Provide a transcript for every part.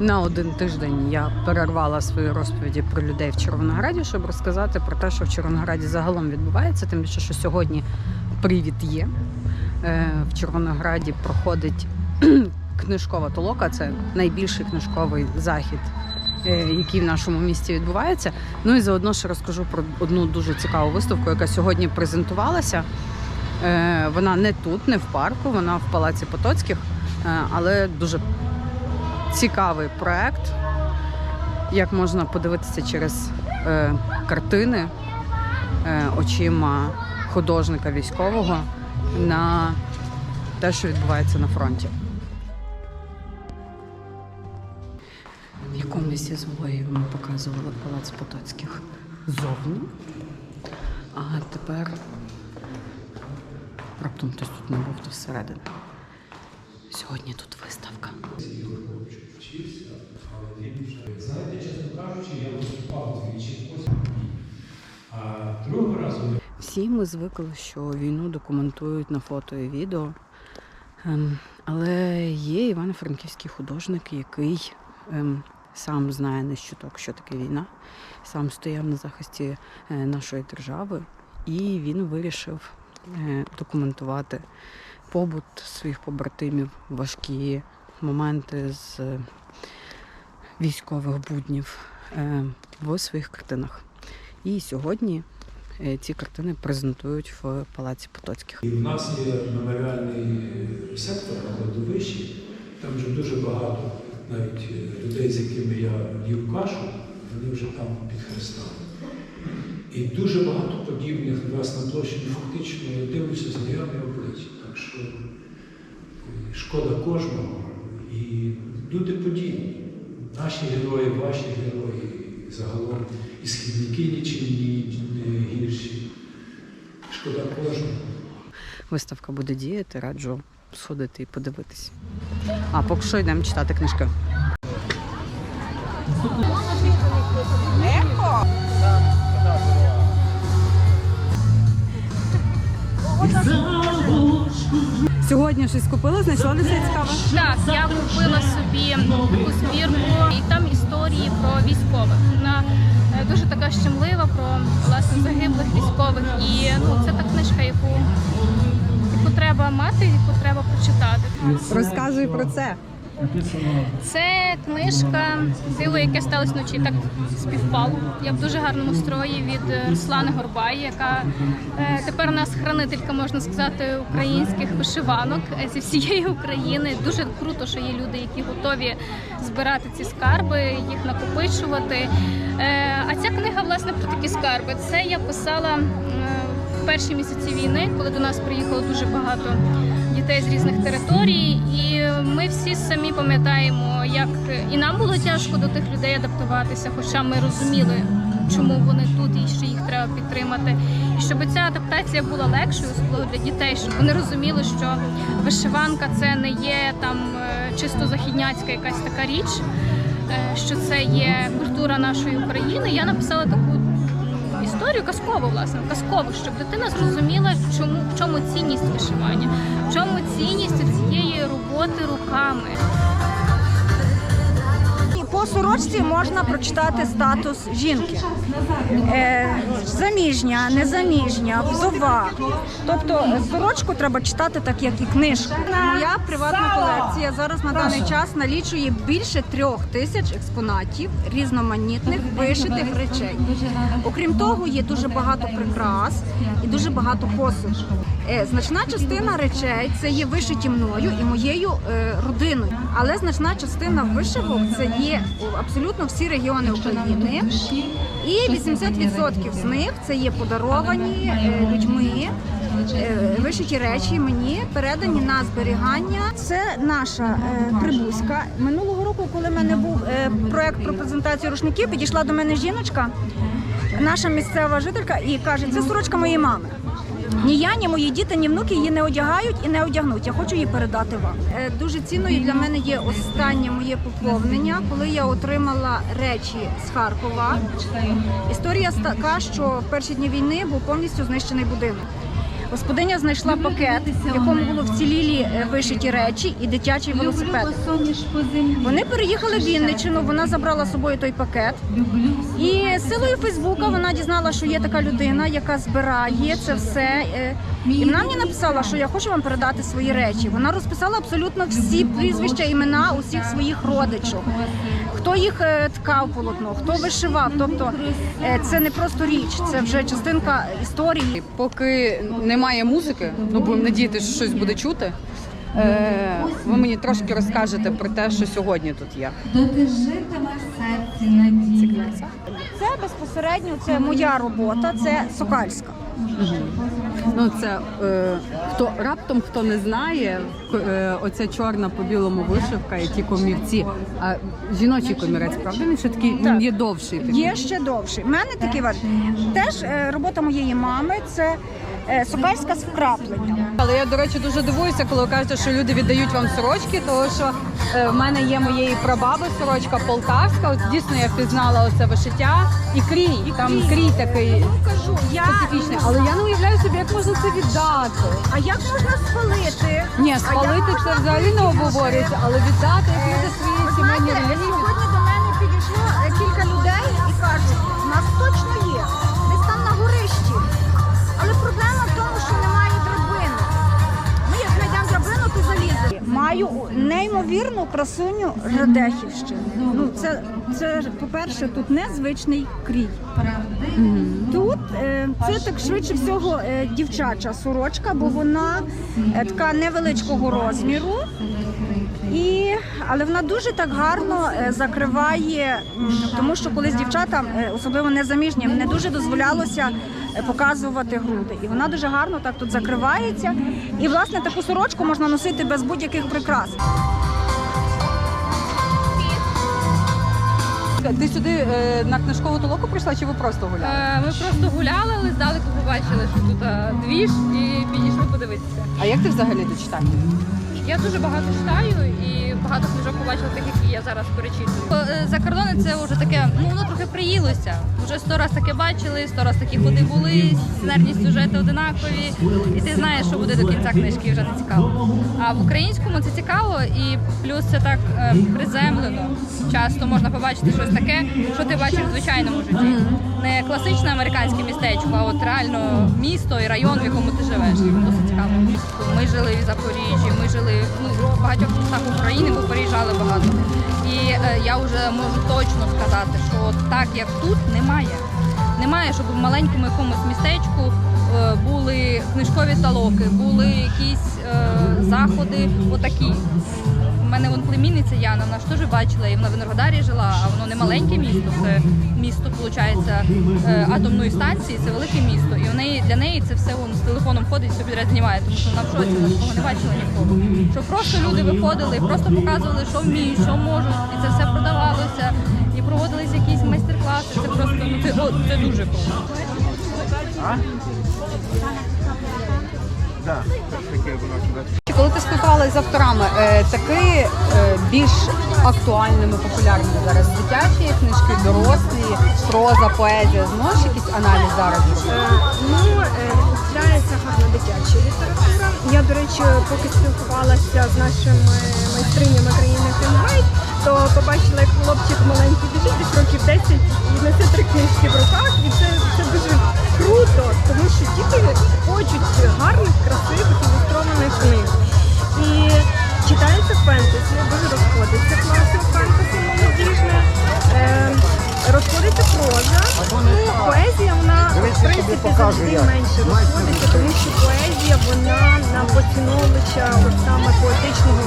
на один тиждень я перервала свої розповіді про людей в Червонограді, щоб розказати про те, що в Червонограді загалом відбувається. Тим більше, що сьогодні привід є. Е, В Червонограді проходить книжкова толока. Це найбільший книжковий захід, е, який в нашому місті відбувається. Ну і заодно ще розкажу про одну дуже цікаву виставку, яка сьогодні презентувалася. Е, Вона не тут, не в парку, вона в Палаці Потоцьких, але дуже цікавий проект. Як можна подивитися через е, картини е, очима художника військового на те, що відбувається на фронті. В якомусь із влогів ми показували палац Потоцьких ззовні. А тепер раптом хтось тут не був то всередині. Сьогодні тут виставка. Знаєте, чесно кажучи, я виступав двічі ось а другого разу Всі ми звикли, що війну документують на фото і відео. Ем, Але є івано-франківський художник, який ем, сам знає не щуток, що таке війна, сам стояв на захисті е, нашої держави, і він вирішив е, документувати побут своїх побратимів, важкі моменти з е, військових буднів е, в своїх картинах. І сьогодні е, ці картини презентують в Палаці Потоцьких. І в нас є меморіальний сектор на кладовищі, там вже дуже багато навіть людей, з якими я їв кашу, вони вже там під хрестами. І дуже багато подібних нас на площі фактично я дивлюся знайомі обличчя. Так що шкода кожного. І люди подібні. Наші герої, ваші герої, загалом і східники нічим не гірші. Шкода кожного. Виставка буде діяти, раджу сходити і подивитись. А поки що йдемо читати книжки. Сьогодні щось купила, знайшла для себе цікаве. Так, я купила собі таку збірку, і там історії про військових. Вона е, дуже така щемлива про власне загиблих військових. І ну це та книжка, яку, яку треба мати, яку треба прочитати. Розказуй про це. Це книжка Диво, яке сталося вночі. Так співпало. Я в дуже гарному строї від е, Руслани Горбай, яка е, тепер у нас хранителька, можна сказати, українських вишиванок е, зі всієї України. Дуже круто, що є люди, які готові збирати ці скарби, їх накопичувати. А ця книга, власне, про такі скарби. Це я писала перші місяці війни, коли до нас приїхало дуже багато дітей з різних територій, і ми всі самі пам'ятаємо, як і нам було тяжко до тих людей адаптуватися, хоча ми розуміли, чому вони тут і що їх треба підтримати. І щоб ця адаптація була легшою, особливо для дітей, щоб вони розуміли, що вишиванка це не є там е, чисто західняцька якась така річ, е, що це є культура нашої України. Я написала таку історію казкову, власне, казкову, щоб дитина зрозуміла, чому в чому цінність вишивання, в чому цінність цієї роботи руками. По сорочці можна прочитати статус жінки. Е, заміжня, незаміжня, вдова. Тобто сорочку треба читати так, як і книжку. Моя приватна колекція зараз на даний час налічує більше трьох тисяч експонатів різноманітних вишитих речей. Окрім того, є дуже багато прикрас і дуже багато посуду. Е, Значна частина речей це є вишиті мною і моєю е, родиною. Але значна частина вишивок це є абсолютно всі регіони України. І 80% з них це є подаровані е, людьми. е, Вишиті речі мені передані на зберігання. Це наша е, прибузька. Минулого року, коли в мене був проект про презентацію рушників, підійшла до мене жіночка, наша місцева жителька, і каже: це сорочка моєї мами. Ні я, ні мої діти, ні внуки її не одягають і не одягнуть. Я хочу її передати вам. Е, Дуже цінною для мене є останнє моє поповнення, коли я отримала речі з Харкова. Історія така, що в перші дні війни був повністю знищений будинок. Господиня знайшла пакет, в якому було вцілілі е, вишиті речі і дитячий велосипед. Вони переїхали в Вінничину, вона забрала з собою той пакет. І силою Фейсбука вона дізнала, що є така людина, яка збирає це все. І вона мені написала, що я хочу вам передати свої речі. Вона розписала абсолютно всі прізвища, імена усіх своїх родичів. Хто їх е, ткав полотно, хто вишивав. Тобто е, це не просто річ, це вже частинка історії. Поки немає музики, ну будемо надіятися, що щось буде чути. Е, ви мені трошки розкажете про те, що сьогодні тут є. доки житиме серці надія. Це безпосередньо це моя робота, це сокальська. Ну це е, хто раптом хто не знає, е, оця чорна по білому вишивка і ті комірці. А жіночий комірець, правда? Він ще такий він є довший. Такий. Є ще довший. У мене такий варіант. Теж е, робота моєї мами це сокальська з вкрапленням. Але я, до речі, дуже дивуюся, коли ви кажете, що люди віддають вам сорочки, тому що е, в мене є моєї прабаби сорочка полтавська. От дійсно я впізнала оце вишиття і крій. І Там крій такий Кажу, я специфічний. Але я не уявляю собі, як можна це віддати. а як можна спалити? Ні, спалити це взагалі не обговорюється, але віддати як люди свої сімейні релігії. сьогодні до мене підійшло е, кілька людей і кажуть, у нас точно Маю неймовірну красуню Радехівщини. Ну, це, це по-перше, тут незвичний крій. Тут е, це так швидше всього е, дівчача сорочка, бо вона е, така невеличкого розміру. І, але вона дуже так гарно закриває, тому що колись дівчатам, особливо незаміжнім, не дуже дозволялося показувати груди. І вона дуже гарно так тут закривається. І власне таку сорочку можна носити без будь-яких прикрас. Ти сюди е, на книжкову толоку прийшла, чи ви просто гуляли? Е, Ми просто гуляли, але здалеку побачили, що тут е, двіж, і підійшли подивитися. А як ти взагалі до читання? Я дуже багато читаю і багато книжок побачила тих, які я зараз перечитую. Е, За кордони це вже таке, ну воно приїлося. Вже сто раз таке бачили, сто раз такі ходи були, сценарні сюжети одинакові, і ти знаєш, що буде до кінця книжки, і вже не цікаво. А в українському це цікаво, і плюс це так е, приземлено. Часто можна побачити щось таке, що ти бачиш в звичайному житті. Не класичне американське містечко, а от реально місто і район, в якому ти живеш. Досить цікаво. Ми жили в Запоріжжі, ми жили ну, в багатьох містах України, ми переїжджали багато. І е, я вже можу точно сказати, що так як тут немає. Немає, щоб в маленькому якомусь містечку е, були книжкові талоки, були якісь е, заходи отакі. Мене вон племінниця Яна, вона ж теж бачила, і вона в Енергодарі жила, а воно не маленьке місто, це місто, виходить, е, атомної станції, це велике місто. І неї для неї це все вон, з телефоном ходить, собі підряд знімає, тому що вона в шоці, вона такого не бачила нікого. Що просто люди виходили і просто показували, що вміють, що можуть, і це все продавалося, і проводились якісь майстер-класи. Це просто ну це, о, це дуже круто. Коли ти спілкувалася з авторами, е, таки е, більш актуальними, популярними зараз дитячі книжки, дорослі, проза, поезія. Зможеш якийсь аналіз зараз зробити? Ну, е, гарна дитяча література. Я, до речі, поки спілкувалася з нашими майстринями країни Кенгайт, то побачила, як хлопчик маленький біжить десь років 10 і несе три книжки в руках. І це, це дуже круто, тому що діти хочуть гарних, читається фентезі, дуже розходиться класик фентезі молодіжне. Е, розходиться проза. Ну, поезія вона в принципі завжди менше розходиться, тому що поезія вона на поціновувача от саме поетичного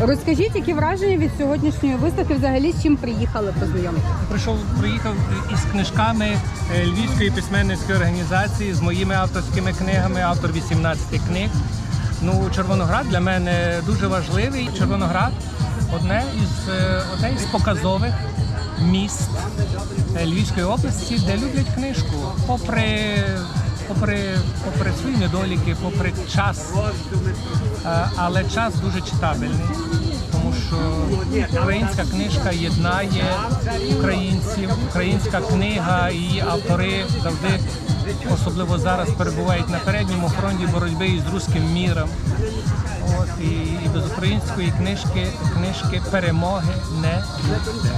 Розкажіть, які враження від сьогоднішньої виставки взагалі з чим приїхали познайомитися? Прийшов, приїхав із книжками е, Львівської письменницької організації з моїми авторськими книгами, автор 18 книг. Ну, Червоноград для мене дуже важливий. Червоноград одне із е, одне із показових міст е, Львівської області, де люблять книжку, попри, попри, попри свої недоліки, попри час. Е, Але час дуже читабельний, тому що українська книжка єднає українців, українська книга її автори завжди, особливо зараз, перебувають на передньому фронті боротьби із руським міром. От, і, і без української книжки, книжки перемоги не буде.